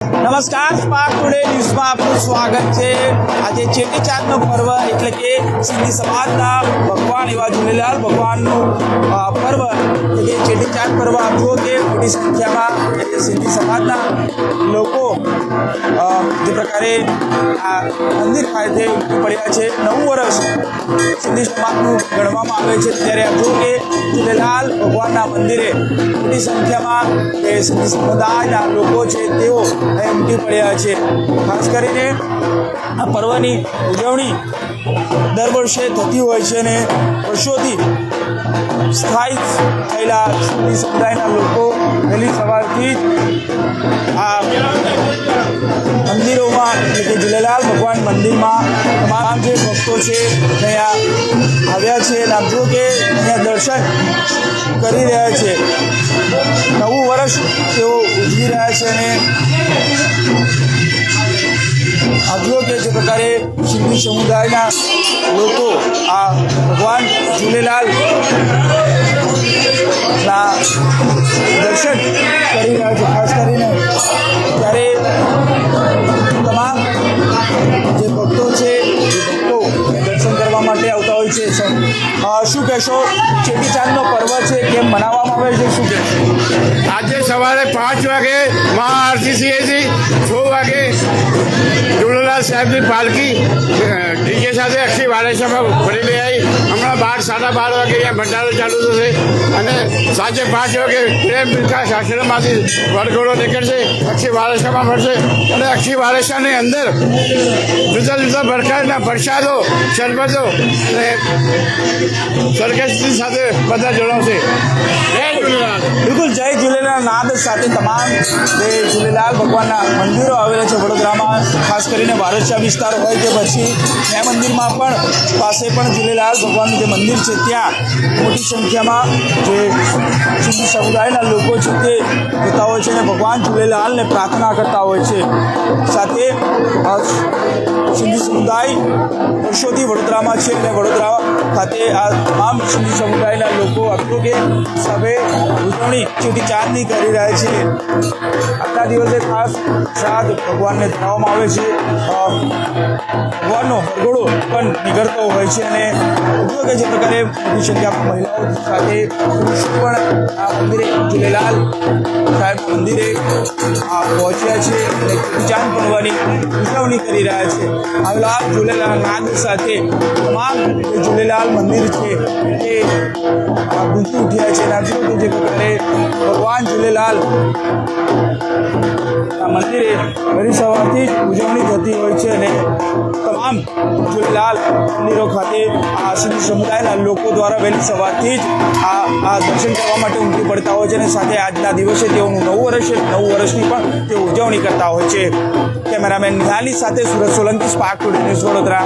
નમસ્કાર spark today ન્યૂઝમાં આપનું સ્વાગત છે. આજે ચેટીચાંદનો પર્વ, એટલે કે સિંધી સમાજના ભગવાન એવા ઝૂલેલાલ ભગવાનનું પર્વ. એટલે ચેટી ચાંદ પર્વ આપ કે મોટી સંખ્યામાં સિંધી સમાજના લોકો જે પ્રકારે આ મંદિર ખાતે પડ્યા છે. નવું વર્ષ સિંધી સમાજનું ગણવામાં આવે છે. ત્યારે આપ કે ઝૂલેલાલ ભગવાનના મંદિરે મોટી સંખ્યામાં સમુદાયના લોકો છે, તેઓ અહીં ઉમટી પડ્યા છે. ખાસ કરીને આ પર્વની ઉજવણી દર વર્ષે થતી હોય છે અને વર્ષોથી સ્થાયી થયેલા સમુદાયના લોકો વહેલી સવારથી આ મંદિરોમાં, એટલે કે ઝૂલેલાલ ભગવાન મંદિરમાં તમામ ભક્તો છે અહીંયા આવ્યા છે અને આપ કે અહીંયા દર્શન કરી રહ્યા છે. નવું વર્ષ તેઓ ઉજવી રહ્યા છે અને આપ કે જે પ્રકારે સિંધી સમુદાયના લોકો આ ભગવાન ઝૂલેલાલ કહેશો ચેટીચાંદનો પર્વ છે, કેમ મનાવવામાં આવે છે, શું કહેશો આજે સવારે પાંચ વાગે મહાઆરતી હતી છ વાગે ઝૂલેલાલ સાહેબની પાલકી ડીજે સાથે આખી વારેસામાં ફરી લઈ આવી બાર, સાડા બાર વાગે અહીંયા ભંડારો ચાલુ થશે. અને સાંજે પાંચ વાગે પ્રેમ વિકાસ આશ્રમમાંથી વડઘોડો નીકળશે અક્ષી વારસામાં મળશે અને અક્ષી વારસાની અંદર જુદા જુદા પ્રકારના પ્રસાદો, શરબતો અને સરકસની સાથે બધા જોડાવશે. બિલકુલ, જય ઝૂલેલાલ નાદ સાથે તમામ જે ઝૂલેલાલ ભગવાનના મંદિરો આવેલા છે વડોદરામાં, ખાસ કરીને વારસા વિસ્તાર હોય કે પછી એ મંદિરમાં પણ પાસે પણ ઝૂલેલાલ ભગવાનનું જે મંદિર છે, ત્યાં મોટી સંખ્યામાં જે સિંધી સમુદાયના લોકો છે તે જતા હોય છે અને ભગવાન ઝૂલેલાલને પ્રાર્થના કરતા હોય છે. સાથે સિંધી સમુદાય વર્ષોથી વડોદરામાં છે અને વડોદરા ખાતે આ તમામ સિંધી સમુદાયના લોકો કે સભે ઉજવણી ચૂંટણી ચાંદની કરી રહ્યા છે. આજના દિવસે ખાસ શ્રાદ્ધ ભગવાનને ધરાવવામાં આવે છે. ભગવાનનો વરઘોડો પણ નીકળતો હોય છે અને ઉદ્યોગ જે પ્રકારે મોટી સંખ્યામાં મહિલાઓ સાથે. પણ આ મંદિરે ઝૂલેલાલ સાહેબ મંદિરે આ પહોંચ્યા છે અને ચાંદ પડવાની ઉજવણી કરી રહ્યા છે. આવેલા ઝૂલેલાલ નાદ સાથે તમામ ઝૂલેલાલ મંદિર છે. એ આ ગુંજી ઉઠ્યા છે આ જુઓ જે પ્રકારે ભગવાન ઝૂલેલાલ આ મંદિરે વહેલી સવારથી જ ઉજવણી થતી હોય છે અને તમામ લાલ મંદિરો ખાતે આ સિંધી સમુદાયના લોકો દ્વારા વહેલી સવારથી જ આ આ દર્શન કરવા માટે ઉમટી પડતા હોય છે અને સાથે આજના દિવસે તેઓનું નવું વર્ષ છે. નવું વર્ષની પણ તેઓ ઉજવણી કરતા હોય છે. કેમેરામેન નિહાલી સાથે Surat Solanki, spark today news Vadodara.